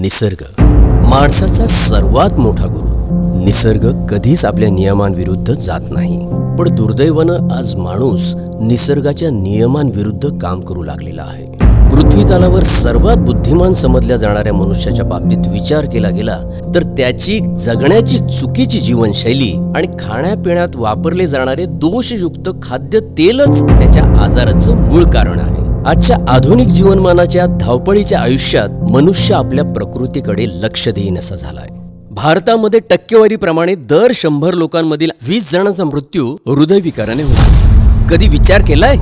निसर्ग. माणसाचा सर्वात मोठा गुरु. निसर्ग कधीच आपल्या नियमांविरुद्ध जात नाही. पण दुर्दैवानं आज माणूस निसर्गाच्या नियमांविरुद्ध काम करू लागलेला आहे. पृथ्वीतलावर सर्वात बुद्धिमान समजल्या जाणाऱ्या मनुष्याच्या बाबतीत विचार केला गेला तर त्याची जगण्याची चुकीची जीवनशैली आणि खाण्यापिण्यात वापरले जाणारे दोषयुक्त खाद्य तेलच त्याच्या आजाराचं मूळ कारण आहे. आजच्या आधुनिक जीवनमानाच्या धावपळीच्या आयुष्यात मनुष्य आपल्या प्रकृतीकडे लक्ष देईनसा झालाय. भारतामध्ये टक्केवारीप्रमाणे दर शंभर लोकांमधील वीस जणांचा मृत्यू हृदयविकाराने होतो. कधी विचार केलाय?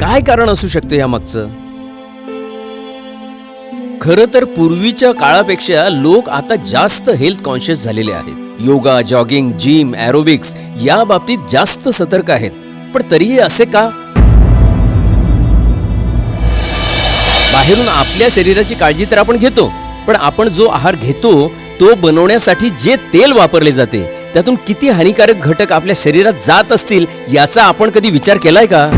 काय कारण असू शकते यामागचं? खरं तर पूर्वीच्या काळापेक्षा लोक आता जास्त हेल्थ कॉन्शियस झालेले आहेत. योगा जॉगिंग जिम ॲरोबिक्स या बाबतीत जास्त सतर्क आहेत. पण तरीही असे का? बाहेरून आपल्या शरीराची काळजी तर आपण घेतो पण आपण जो आहार घेतो तो बनवण्यासाठी जे तेल वापरले जाते त्यातून किती हानिकारक घटक आपल्या शरीरात जात असतील याचा आपण कधी विचार केलाय का?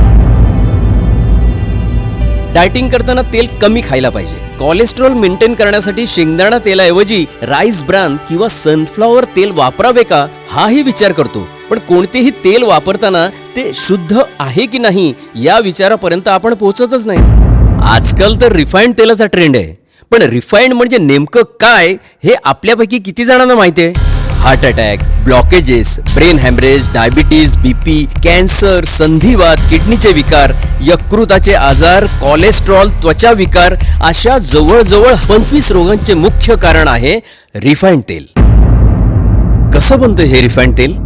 डायटिंग करताना तेल कमी खायला पाहिजे. कोलेस्ट्रॉल मेंटेन करण्यासाठी शेंगदाणा तेलाऐवजी राईस ब्रान किंवा सनफ्लॉवर तेल वापरावे का? हाही विचार करतो. पण कोणतेही तेल वापरताना ते शुद्ध आहे की नाही या विचारापर्यंत आपण पोहोचतच नाही. आजकाल तर रिफाईंड तेलाचा ट्रेंड आहे. पण रिफाईंड म्हणजे नेमकं काय हे आपल्यापैकी किती जणांना माहिती आहे? Heart attack blockages brain haemorrhage diabetes BP cancer संधिवात किडनीचे विकार यकृताचे आजार कोलेस्ट्रॉल त्वचा विकार अशा जवळजवळ पंचवीस रोगांचे मुख्य कारण आहे रिफाईंड तेल. कसं बनतं हे रिफाईंड तेल?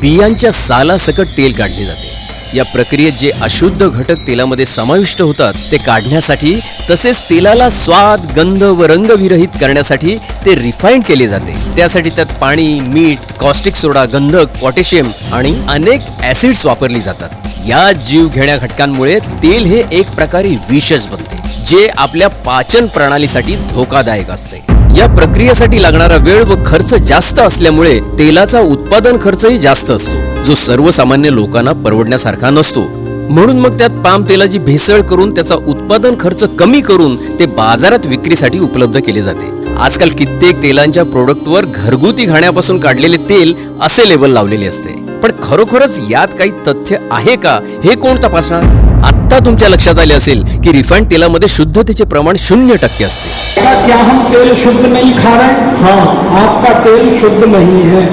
बियांच्या सालासकट तेल काढले जाते. या प्रक्रियेत जे अशुद्ध घटक तेलामध्ये समाविष्ट होतात ते काढण्यासाठी तसेच तेलाला स्वाद गंध व रंग विरहित करण्यासाठी ते रिफाईंड केले जाते. त्यासाठी त्यात पाणी मीठ कॉस्टिक सोडा गंधक पोटॅशियम आणि अनेक ऍसिड्स वापरली जातात. या जीव घेण्या घटकांमुळे तेल हे एक प्रकारे विषच बनते जे आपल्या पाचन प्रणालीसाठी धोकादायक असते. या प्रक्रियेसाठी लागणारा वेळ व खर्च जास्त असल्यामुळे तेलाचा उत्पादन खर्चही जास्त असतो. जो सर्वसामान्य लोकांना परवडण्यासारखा नसतो. म्हणून मग त्यात पाम तेलाची भेसळ करून त्याचा उत्पादन खर्च कमी करून ते बाजारात विक्रीसाठी उपलब्ध केले जाते. आजकाल कित्येक तेलांच्या प्रोडक्टवर घरगुती घाण्यापासून काढलेले तेल असे लेबल लावलेले असते. पण खरोखरच यात काही तथ्य आहे का? हे कोण तपासणार? आत्ता तुमच्या लक्षात आले असेल की रिफाईंड तेलामध्ये शुद्धतेचे प्रमाण शून्य टक्के असते. क्या हम तेल शुद्ध नहीं खा रहे हाँ आपका तेल शुद्ध नहीं है।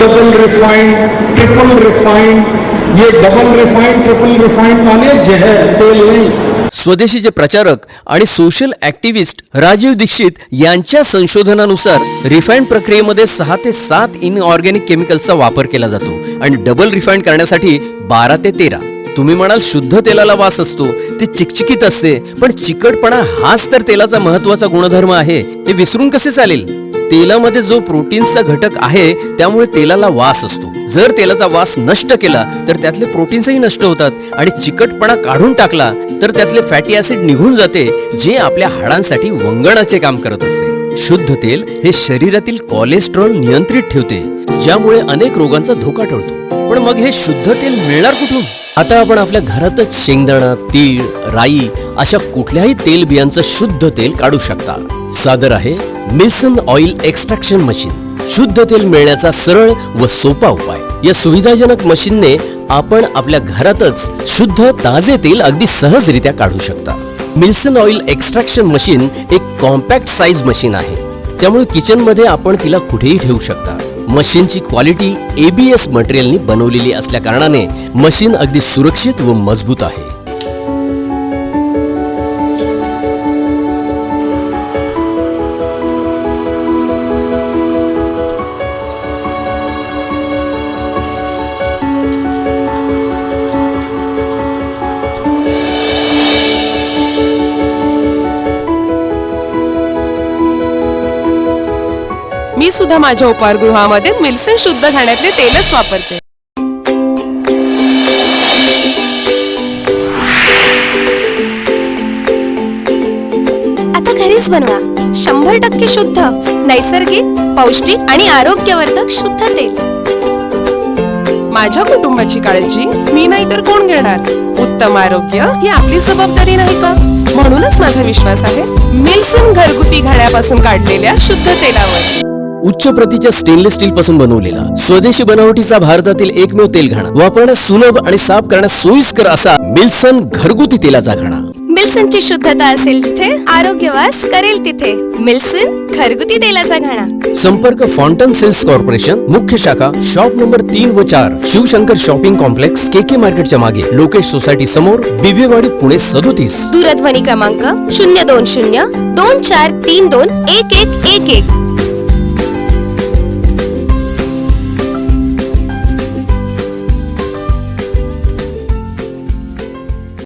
डबल रिफाइंड ट्रिपल रिफाइंड ये डबल रिफाइंड ट्रिपल रिफाइंड माने जहर तेल नहीं। स्वदेशीचे प्रचारक आणि सोशल ऍक्टिव्हिस्ट राजीव दीक्षित यांच्या संशोधनानुसार रिफाईंड प्रक्रियेमध्ये सहा ते सात इनऑर्गॅनिक केमिकल्सचा वापर केला जातो आणि डबल रिफाईंड करण्यासाठी बारा ते तेरा. तुम्ही म्हणाल शुद्ध तेलाला वास असतो ते चिकचिकीत असते पण चिकटपणा हाच तर तेलाचा महत्त्वाचा गुणधर्म आहे. हे विसरून कसे चालेल? तेलामध्ये जो प्रोटीन्सचा घटक आहे त्यामुळे तेलाला वास असतो. जर तेलाचा वास नष्ट केला तर त्यातले प्रोटीन्सही नष्ट होतात आणि चिकटपणा काढून टाकला तर त्यातले फॅटी ऍसिड निघून जाते जे आपल्या हाडांसाठी वंगणाचे काम करत असते. शुद्ध तेल हे शरीरातील कोलेस्ट्रॉल नियंत्रित ठेवते ज्यामुळे अनेक रोगांचा धोका टळतो. पण मग हे शुद्ध तेल मिळणार कुठून? आता आपण आपल्या घरातच शेंगदाणा तीळ राई अशा कुठल्याही तेल बियांचं शुद्ध तेल काढू शकता. सादर आहे मिल्सन ऑइल एक्स्ट्रॅक्शन मशीन. शुद्ध तेल मिळण्याचा सरळ व सोपा उपाय. या सुविधाजनक मशीनने आपण आपल्या घरातच शुद्ध ताजे तेल अगदी सहजरित्या काढू शकता. मिल्सन ऑइल एक्स्ट्रॅक्शन मशीन एक कॉम्पॅक्ट साईज मशीन आहे. त्यामुळे किचनमध्ये आपण तिला कुठेही ठेवू शकता. मशीनची क्वालिटी एबीएस मटेरियलनी बनवलेली असल्या कारणाने मशीन अगदी सुरक्षित व मजबूत आहे. सुद्धा माझ्या उपहारगृहामध्ये मिल्सन शुद्ध खाण्यातले तेलच वापरते. आता घरीच बनवा. शंभर टक्के शुद्ध नैसर्गिक पौष्टिक आणि आरोग्यवर्धक शुद्ध तेल. माझ्या कुटुंबाची काळजी मी नाही तर कोण घेणार? उत्तम आरोग्य ही आपली जबाबदारी नाही का? म्हणूनच माझा विश्वास आहे मिल्सन घरगुती घाण्यापासून काढलेल्या शुद्ध तेलावर. उच्च प्रतीच्या स्टेनलेस स्टील पासून बनवलेला. स्वदेशी बनावटीचा भारतातील एकमेव तेल घाणा वापरण्यास सुलभ आणि साफ करण्यास सोयीस्कर असा मिल्सन घरगुती तेलाचा घाणा. मिल्सनची शुद्धता असेल जिथे आरोग्य वास करेल तिथे. मिल्सन घरगुती तेलाचा घाणा. संपर्क फॉन्टन सेल्स कॉर्पोरेशन मुख्य शाखा शॉप नंबर तीन व चार Shivshankar shopping complex K K मार्केटच्या मागे. लोकेश सोसायटी समोर बिबेवाडी पुणे सदोतीस. दूरध्वनी क्रमांक शून्य दोन शून्य दोन चार तीन दोन एक एक एक एक.